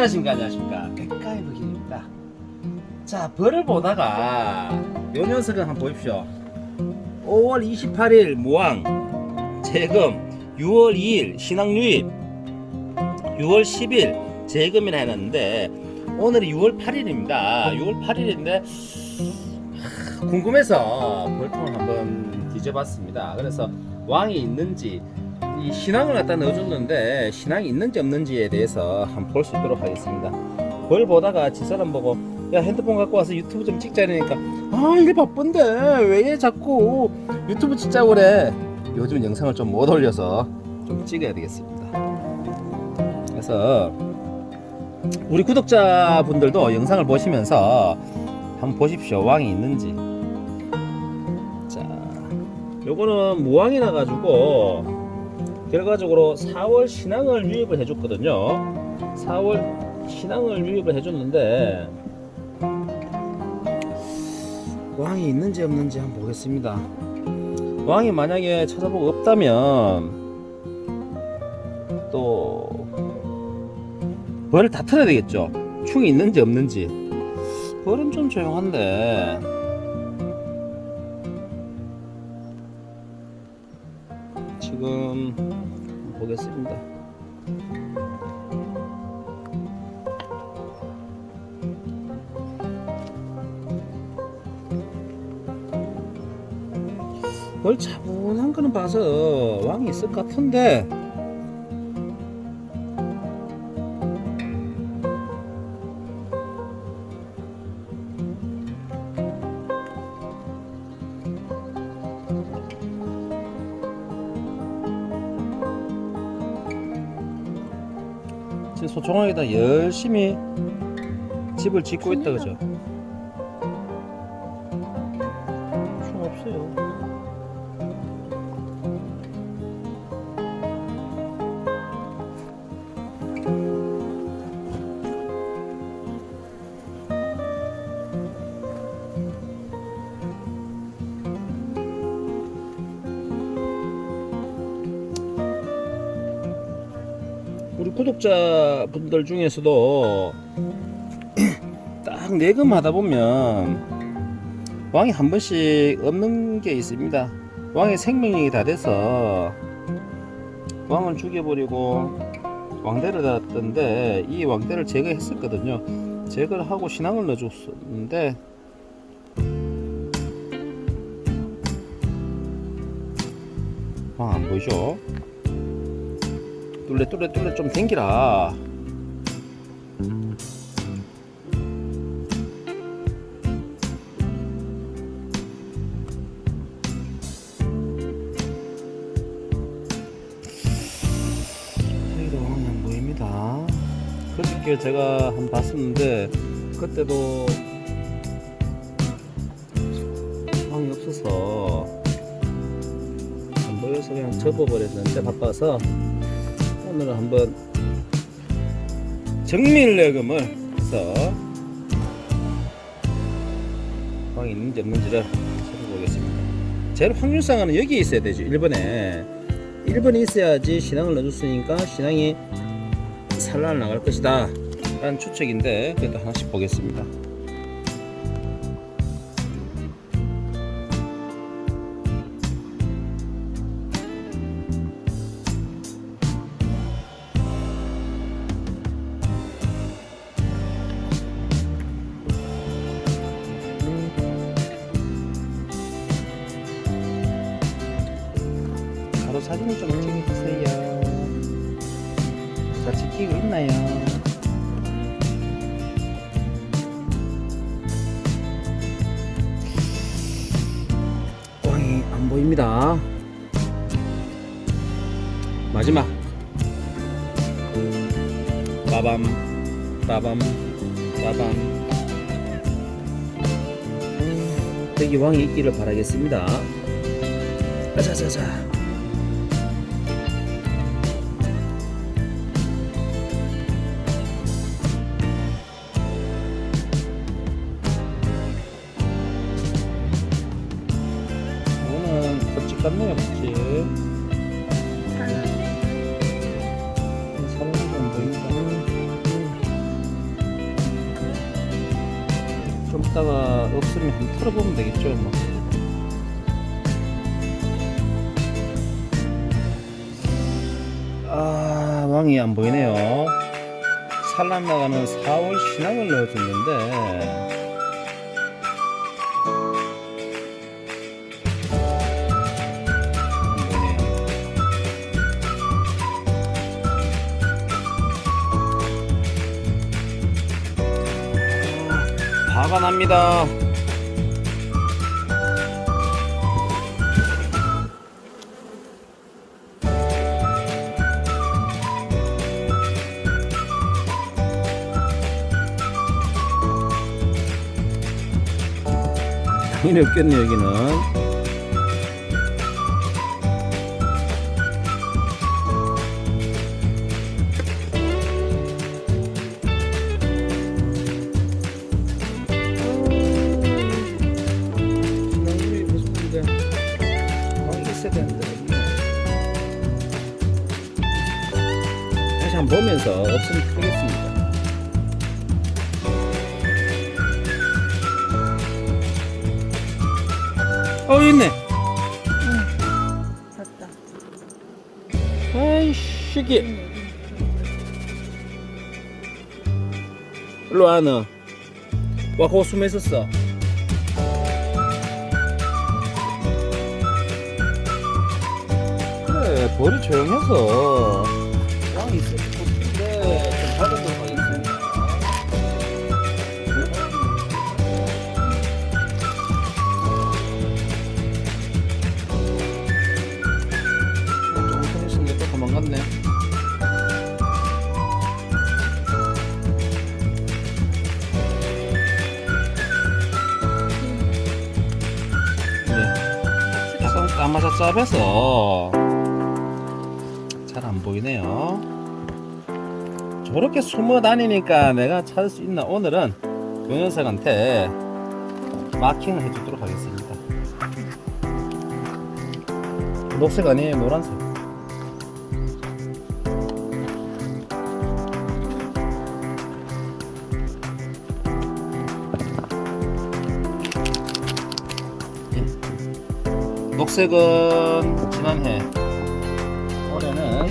안녕하십니까 안녕하십니까? 백가의 부길입니다 자 벌을 보다가 요 녀석을 한번 보십시오. 5월 28일 모항 재금 6월 2일 신앙 유입 6월 10일 재금이라 해놨는데 오늘이 6월 8일입니다. 6월 8일인데 궁금해서 벌통을 한번 뒤져봤습니다. 그래서 왕이 있는지 이 신앙을 갖다 넣어줬는데 신앙이 있는지 없는지에 대해서 한번 볼 수 있도록 하겠습니다. 벌 보다가 집사람 보고 야 핸드폰 갖고 와서 유튜브 좀 찍자 이러니까 아일 바쁜데 왜 자꾸 유튜브 찍자고 그래 요즘 영상을 좀 못 올려서 좀 찍어야 되겠습니다. 그래서 우리 구독자분들도 영상을 보시면서 한번 보십시오 왕이 있는지 자 요거는 무왕이 나가지고 결과적으로 4월 신앙을 유입을 해줬거든요. 4월 신앙을 유입을 해줬는데 왕이 있는지 없는지 한번 보겠습니다. 왕이 만약에 찾아보고 없다면 또 벌을 다 틀어야 되겠죠. 충이 있는지 없는지. 벌은 좀 조용한데 지금 보겠습니다. 뭘 차분한 거는 봐서 왕이 있을 것 같은데 소총하게다 열심히 집을 짓고 있다 그죠? 구독자분들 중에서도 딱 내금 하다 보면 왕이 한 번씩 없는 게 있습니다. 왕의 생명력이 다 돼서 왕을 죽여버리고 왕대를 달았던데 이 왕대를 제거했었거든요. 제거를 하고 신앙을 넣어줬었는데 왕 안 보이죠? 뚫레 뚫레 뚫레 좀 보입니다. 그저께 제가 한번 봤었는데 그때도 왕이 없어서 안 보여서 그냥 접어버렸는데 바빠서 오늘은 한번 정밀내금을 해서 방이 있는지 없는지를 살펴보겠습니다. 제일 확률상은 여기에 있어야 되죠. 1번에 1번에 있어야지 신앙을 넣어줬으니까 신앙이 산란을 나갈 것이다 라는 추측인데 그래도 하나씩 보겠습니다. 사진을 좀 찍어주세요. 자, 찍히고 있나요? 왕이 안 보입니다. 마지막. 빠밤, 빠밤, 빠밤. 여기 왕이 있기를 바라겠습니다. 자자자. 이 이따가 없으면 한번 털어보면 되겠죠 뭐. 아 왕이 안 보이네요 산란 나가는 4월 신앙을 넣어줬는데 화가 납니다. 당연히 없겠네 여기는. 보면서 없으면 풀겠습니다. 어 있네. 봤다. 아이 시기. 일로 와 너. 와 거기 숨어 있었어. 그래 벌이 조용해서 까마잡잡해서 잘 안 보이네요. 저렇게 숨어 다니니까 내가 찾을 수 있나 오늘은 그 녀석한테 마킹을 해주도록 하겠습니다. 녹색 아니에요 노란색. 예. 녹색은 지난해. 올해는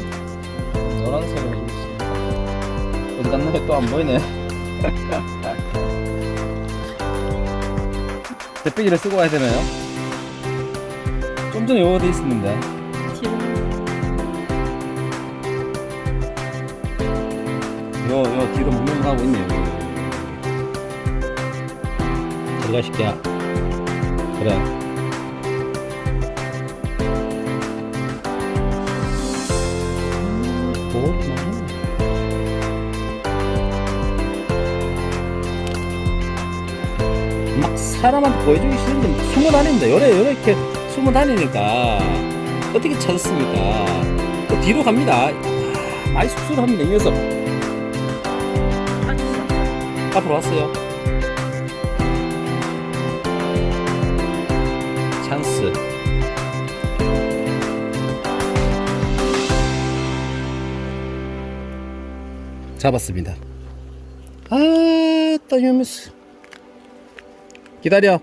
노란색으로 입었습니다. 어디 갔나요 또 안 보이네. 대빼기를 쓰고 가야 되나요? 좀 전에 요거 돼 있었는데? 요, 요 뒤로 물면 가고 있네요 들어가 시키야 그래 막 사람한테 보여주기 싫은데 숨어 다닙니다. 요래 요래 이렇게 숨어 다니니까 어떻게 찾았습니까? 또 뒤로 갑니다. 아, 많이 쑥스러합니다. 이 녀석 앞으로 왔어요. 잡았습니다. 아, 따유미스. 기다려.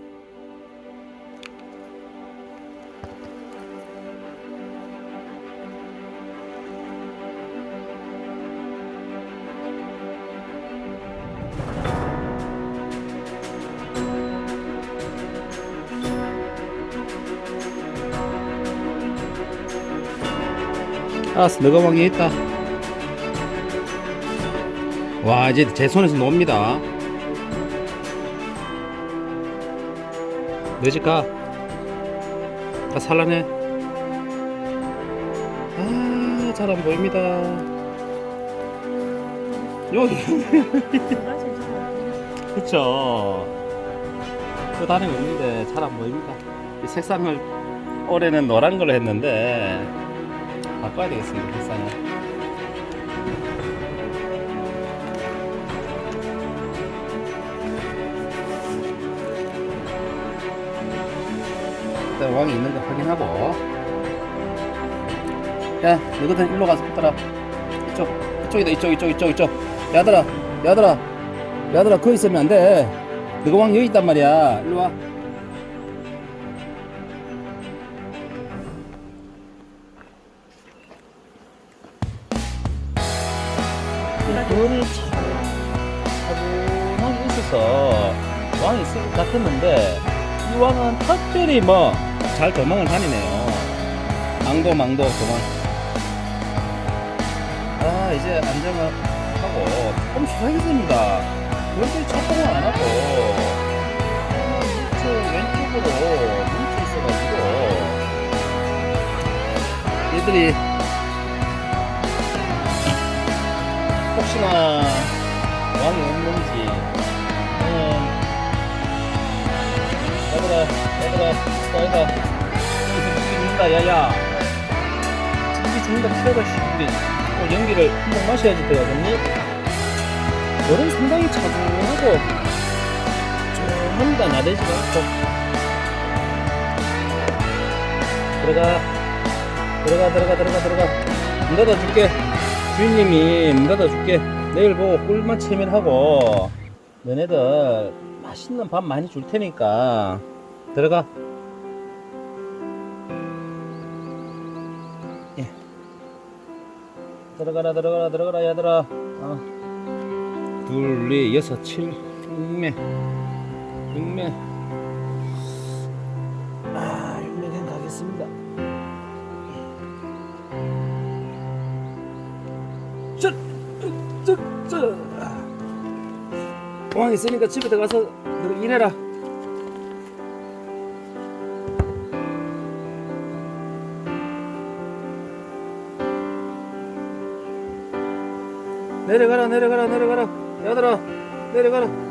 알았어, 너가 왕에 있다. 와, 이제 제 손에서 놉니다. 너지 가. 가 살라네. 아, 잘 안 보입니다. 여기. 그쵸. 또 다른 거 있는데 잘 안 보입니다. 이 색상을 올해는 노란 걸로 했는데 바꿔야 되겠습니다. 색상을. 왕이 있는 거 확인하고. 야 너희들 일로 가서 붙더라. 이쪽 이쪽이다 이쪽 이쪽 이쪽 이쪽. 야들아 야들아 야들아 거기 있으면 안돼. 너가 왕 여기 있단 말이야. 일로 와. 그거를 차분하게 있어서 왕이 있을 것 같았는데 이 왕은 특별히 뭐 잘 도망을 다니네요. 망도 망도 도망. 아 이제 안정을 하고 조금 수상해집니다. 그런데 착각을 안 하고 밑에 왼쪽으로 뭉쳐 있어가지고 얘들이 혹시나 왕이 없는지 음, 얘들아 여기서 죽기 죽는다 야야. 죽기 죽는다 피하다 우리 어, 연기를 한 번 마셔야지 되거든요 열은 상당히 차분하고 좀 합니다 나대지 않고 들어가. 들어가 들어가 들어가 들어가. 문 닫아줄게. 주인님이 문 닫아줄게. 내일 보고 꿀맛 채밀하고 너네들 맛있는 밥 많이 줄 테니까 들어가 예. 들어가라 들어가라 들어가라 얘들아 어. 둘, 넷, 여섯, 칠, 육매 육매 아 육매는 가겠습니다 저, 저, 저. 공항 있으니까 집에 들어가서 너 일해라. 내려가라, 내려가라, 내려가라. 얘들아, 내려가라.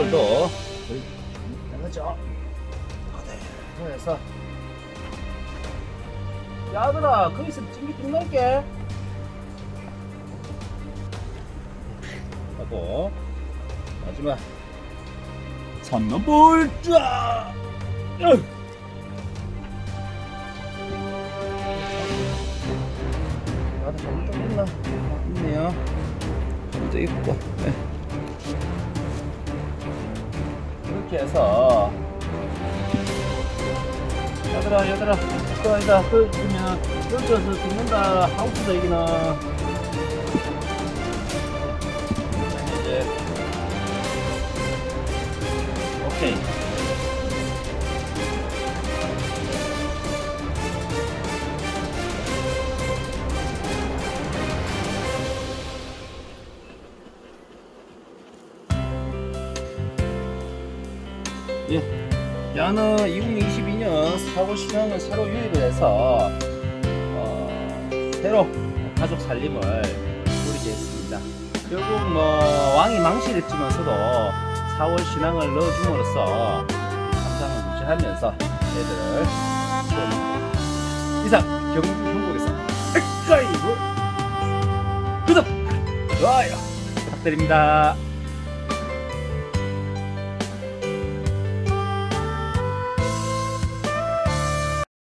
계산꼴도 저희 나가죠. 그래서 야들아 거기서 찜기 끝날게 하고 마지막 삼남볼 쫙 으! 나도 좀 있나? 아, 있네요. 좀더 있고. 네. 이렇게 해서. 얘들아 얘들아 그 아니다. 그러면 여기서 죽는다. 하우스다 이제. 오케이 2022년 4월 시장을 새로 유입을 해서 어, 새로 가족 살림을 꾸리게 했습니다. 결국 뭐 왕이 망실했지만서도 4월 신앙을 넣어줌으로써 감상을 유지하면서 애들을 좀 이상 경주 형국에서 가이브 구독 좋아요 부탁드립니다.